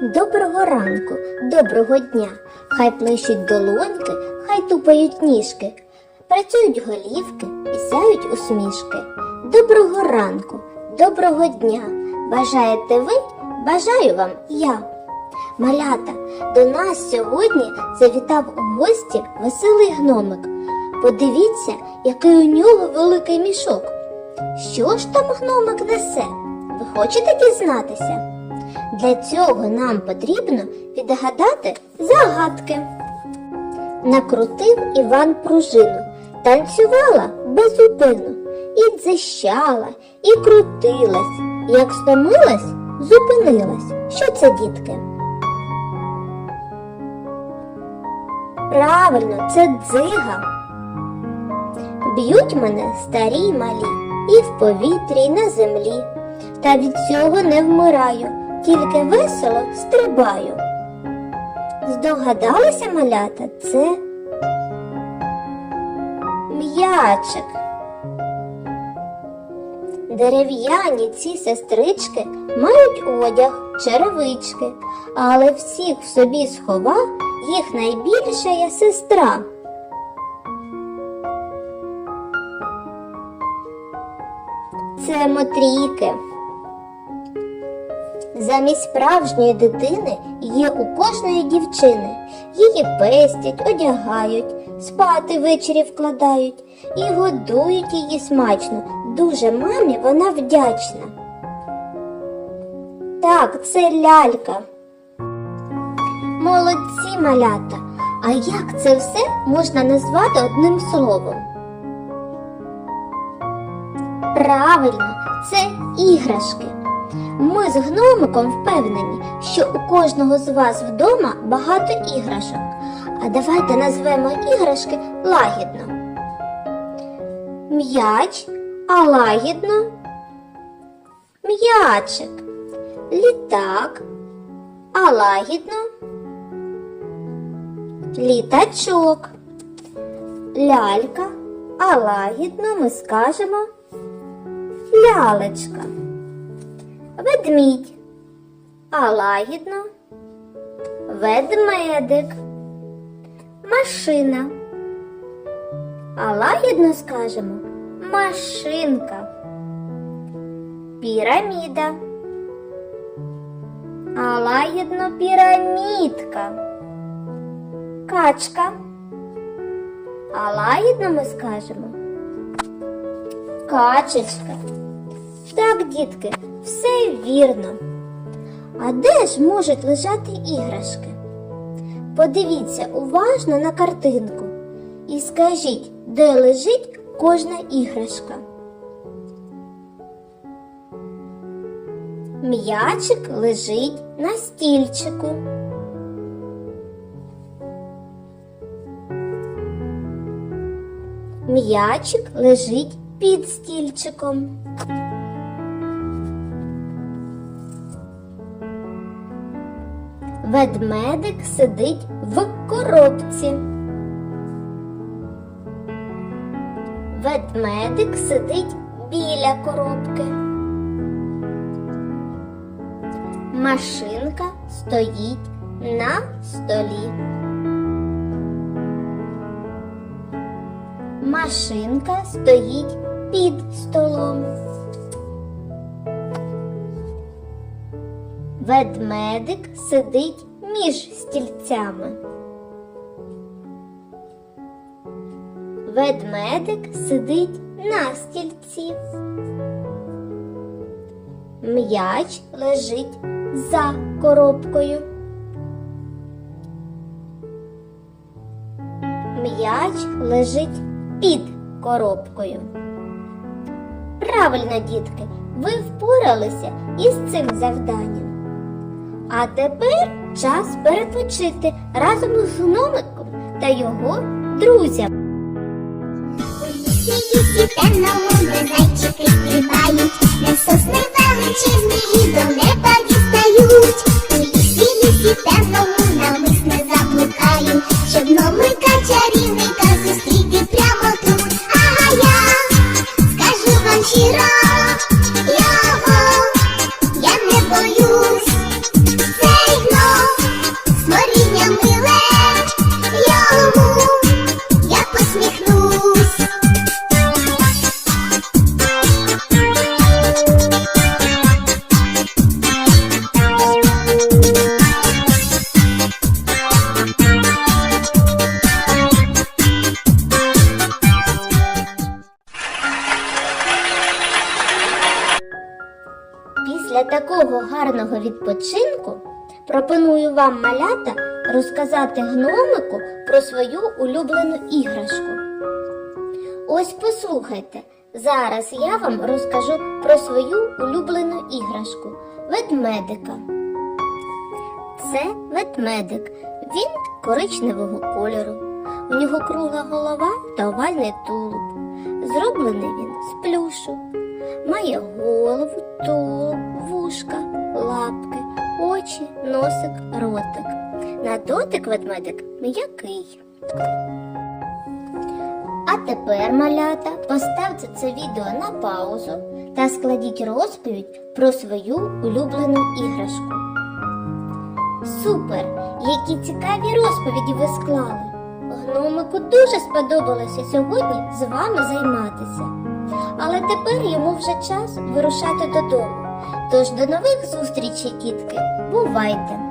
Доброго ранку, доброго дня. Хай плещуть долоньки, хай тупають ніжки, працюють голівки і сяють усмішки. Доброго ранку, доброго дня. Бажаєте ви, бажаю вам я. Малята, до нас сьогодні завітав у гості веселий гномик. Подивіться, який у нього великий мішок. Що ж там гномик несе? Ви хочете дізнатися? Для цього нам потрібно відгадати загадки. Накрутив Іван пружину, танцювала без і дзищала, і крутилась, як стомилась, зупинилась. Що це, дітки? Правильно, це дзига. Б'ють мене старі й малі, і в повітрі, і на землі. Та від цього не вмираю, тільки весело стрибаю. Здогадалися малята, це м'ячик. Дерев'яні ці сестрички мають одяг, черевички, але всіх в собі схова їх найбільша є сестра. Це мотрійки. Замість справжньої дитини є у кожної дівчини. Її пестять, одягають, спати ввечері вкладають і годують її смачно. Дуже мамі вона вдячна. Так, це лялька. Молодці малята. А як це все можна назвати одним словом? Правильно, це іграшки. Ми з гномиком впевнені, що у кожного з вас вдома багато іграшок. А давайте назвемо іграшки лагідно. М'яч, а лагідно. М'ячик, літак, а лагідно. Літачок, лялька, а лагідно ми скажемо лялечка. Ведмідь, а лагідно ведмедик, машина. А лагідно скажемо машинка, піраміда. А лагідно пірамідка, качка. А лагідно ми скажемо качечка. Так, дітки, все вірно. А де ж можуть лежати іграшки? Подивіться уважно на картинку і скажіть, де лежить кожна іграшка. М'ячик лежить на стільчику. М'ячик лежить під стільчиком. Ведмедик сидить в коробці. Ведмедик сидить біля коробки. Машинка стоїть на столі. Машинка стоїть під столом. Ведмедик сидить між стільцями. Ведмедик сидить на стільці. М'яч лежить за коробкою. М'яч лежить під коробкою. Правильно, дітки, ви впоралися із цим завданням. А тепер час перепочити разом з гномиком та його де сосни величезні і до гарного відпочинку пропоную вам малята розказати гномику про свою улюблену іграшку. Ось послухайте, зараз я вам розкажу про свою улюблену іграшку ведмедика. Це ведмедик. Він коричневого кольору. У нього кругла голова та овальний тулуб. Зроблений він з плюшу. Має голову, тулуб, вушка, лапки, очі, носик, ротик. На дотик ведмедик м'який. А тепер, малята, поставте це відео на паузу та складіть розповідь про свою улюблену іграшку. Супер! Які цікаві розповіді ви склали! Гномику дуже сподобалося сьогодні з вами займатися. Але тепер йому вже час вирушати додому. Тож до нових зустрічей, дітки! Бувайте!